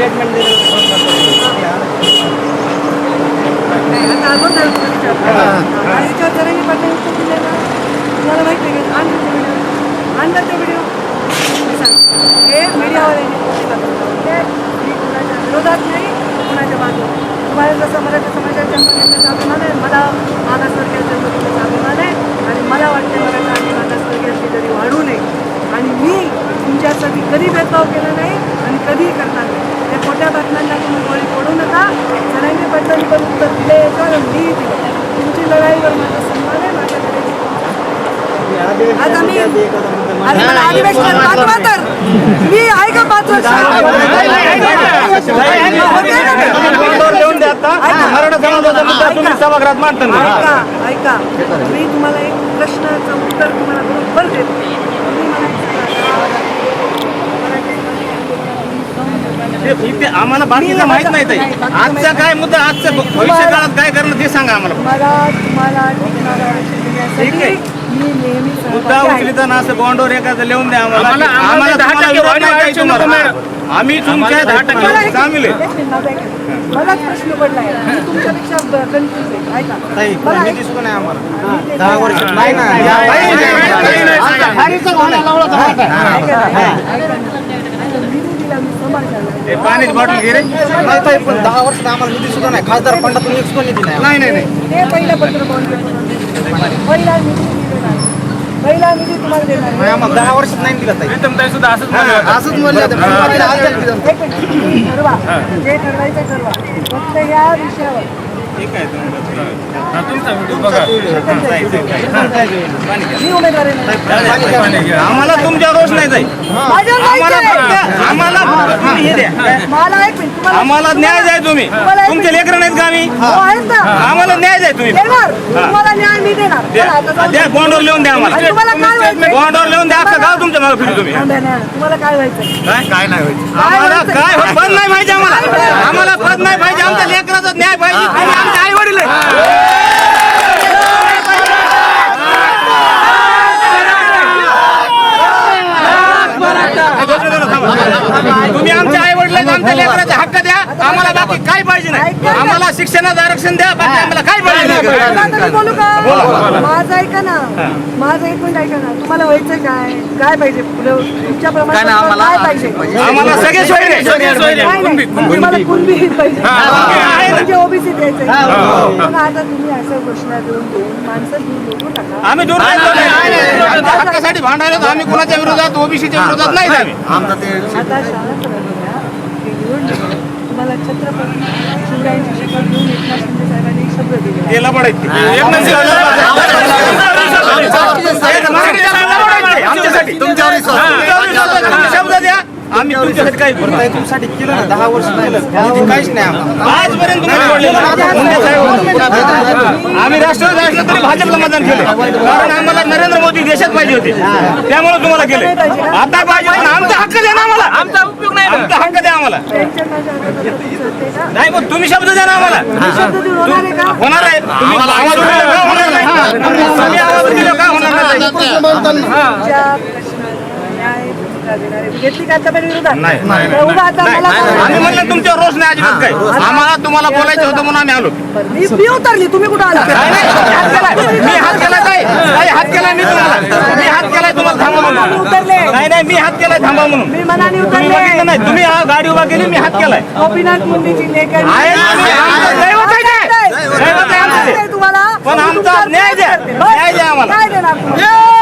Statement तुम्हाला माहिती आहे का? आणलं ते व्हिडिओ. हे मीडियावाल्यांनी पोस्ट टाकलं. मी कुणाच्या विरोधात नाही कुणाच्या बाजूला तुम्हाला जसं मराठी समाजाच्या जन्मदिनाचा अभिमान आहे मला मागासवर्गीय अभिमान आहे आणि मला वाटते मराठा आणि मागासवर्गीय जरी वाढू नये आणि मी तुमच्यासाठी कधी भेदभाव केला नाही आणि कधीही करणार नाही. खोट्या बातम्यांना तुम्ही गोळी फोडू नका जणांनी बदलांनी पण उत्तर दिले याच्यावर मी दिलं तुमची लढाईवर माझा सन्मान आहे माझ्याकडे मी अरे मला अधिवेशनात पाठवा तर मी आहे का पाच वर्ष सभागृहात ऐका मी तुम्हाला एक प्रश्नाचं उत्तर तुम्हाला बरोबर देतो तुम्ही मला एक सांगा, ते- आम्हाला बाकीचं माहीत नाही ताई आजचा काय मुद्दा आजचं भविष्य काळात काय करणं ते सांगा आम्हाला तुम्हाला ठीक आहे. देण्यासाठी मी नेहमी मुद्दा सहभागी आहे. उचलिताना असं बॉन्डवर एखादं लिहून द्या आम्हाला आम्हाला- दहा तुम्हाला टक्के विरोध वाढ नाही काही आरक्षण तुम्हाला. नको आम्ही तुमच्या दहा मला टक्के एक- सामील आहे एक मिनिट, माझं ऐका. मलाच प्रश्न पडलाय मी तुमच्यापेक्षा कन्फ्युज आहे ऐका मला नाही आम्हाला मी ते- दहा वर्ष नाही ना नाही, नाही, नाही, नाही. आहे? ते पाण्याची बॉटल घे रे. नाही ताई, पण दहा वर्षात आम्हाला निधी सुद्धा नाही. खासदार फंडातून एक सुद्धा निधी नाही. नाही नाही पहिलं पत्र पहिला निधी पहिला निधी तुम्हाला देणार. नाही, आम्हाला दहा वर्षात नाही दिला ताई. सुद्धा असंच म्हणले. असंच पण ठरवा. जे ठरवायचं ठरवा. फक्त या विषयावर. ठीक आहे तुम्हाला. हा, तुमचा व्हिडिओ बघा. मी उमेदवारी नाही. आम्हाला तुमच्या रोष नाही जाईल माझ्यावर आम्हाला. फक्त आम्हाला तुम्ही हे द्या. मला एक मिनिट तुम्हाला आम्हाला न्याय द्या तुम्ही. तुमचे लेकर नाहीत का आम्ही? हो, आहेत ना. आम्हाला न्याय द्या तुम्ही. देणार. तुम्हाला न्याय मी देणार. द्या. चला, आता जाऊ द्या. दे. बॉन्डवर लिहून द्या आणि आम्हाला तुम्हाला काय व्हायचंय? बॉन्डवर लिहून द्या. अख्खा गाव मागे फिरू तुम्ही. तुम्हाला काय व्हायचं काय काय नाही व्हायचं. आम्हाला? काय हो- पद नाही पाहिजे आम्हाला? आम्हाला पद नाही पाहिजे आमच्या लेकराचा न्याय पाहिजे आमचे आई वडील तुम्ही आमच्या आई वडिलांचे आमच्या लेकराचे हक्क आम्हाला बाकी काय पाहिजे नाही. आम्हाला शिक्षणाचं आरक्षण द्या बाकी आम्हाला काय पाहिजे आता नाही. मी बोलू का माझं ऐका ना. माझं एक मिनिट ऐका ना. तुम्हाला व्हायचं काय? काय पाहिजे? पुढं तुमच्या प्रमाणे काय पाहिजे? आम्हाला सगळे सोयरे. नाही तुम्हाला कुणबी पाहिजे. म्हणजे ओबीसी द्यायचं पण आता तुम्ही असं घोषणा देऊन देऊन माणसं घेऊन बोलू नका. आम्ही दूर नाही. हक्कासाठी भांडायला आम्ही कोणाच्या विरोधात ओबीसीच्या विरोधात नाही आम्ही आता शाळा शब्द दिलेला ते लबाडायचे. एकनाथ शिंदे आमच्यासाठी तुमच्यावर शब्द द्या आम्ही तुमच्यासाठी केलं ना दहा वर्ष केलं काहीच नाही आजपर्यंत आम्ही राष्ट्रवादी असलं तरी भाजपला मतदान केलं कारण आम्हाला नरेंद्र मोदी देशात पाहिजे होते. त्यामुळे तुम्हाला केले आता पाहिजे पण आमचा हक्क द्या ना आम्हाला. आमचा उपयोग नाही आमचा हक्क द्या आम्हाला? नाही मग तुम्ही शब्द द्या ना आम्हाला. होणार आहे तुम्ही होणार नाही. आम्ही आवाज दिला का? होणार नाही. न्याय भूमिका देणारे. घेतली का आतापर्यंत विरोधात? नाही, नाही, तर उभा आता नाही. मला आम्ही सांगा. म्हणलं तुमच्यावर रोष नाही अजिबात काय आम्हाला तुम्हाला बोलायचं होतं म्हणून आम्ही आलो. बरं, मी मी उतरली. तुम्ही कुठं आला? नाही, नाही, हात केलाय. मी हात केलाय ताई. ताई, हात केलाय मी तुम्हाला. मी हात केलाय तुम्हाला थांबा म्हणून. उतरले. नाही नाही मी हात केलाय थांबा म्हणून. मी मनाने तुम्ही बघितलं उतरले नाही. तुम्ही हा गाडी उभा केली मी हात केलाय. गोपीनाथ मुंडेची लेख आहे. आहे ना, मी- आमचं दैवत आहे ते. दैवत आहे आमचं ते. आहे तुम्हाला पण आमचा न्याय द्या. न्याय द्या आम्हाला. काय देणार तुम्हाला?